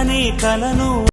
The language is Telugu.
కననే కలను.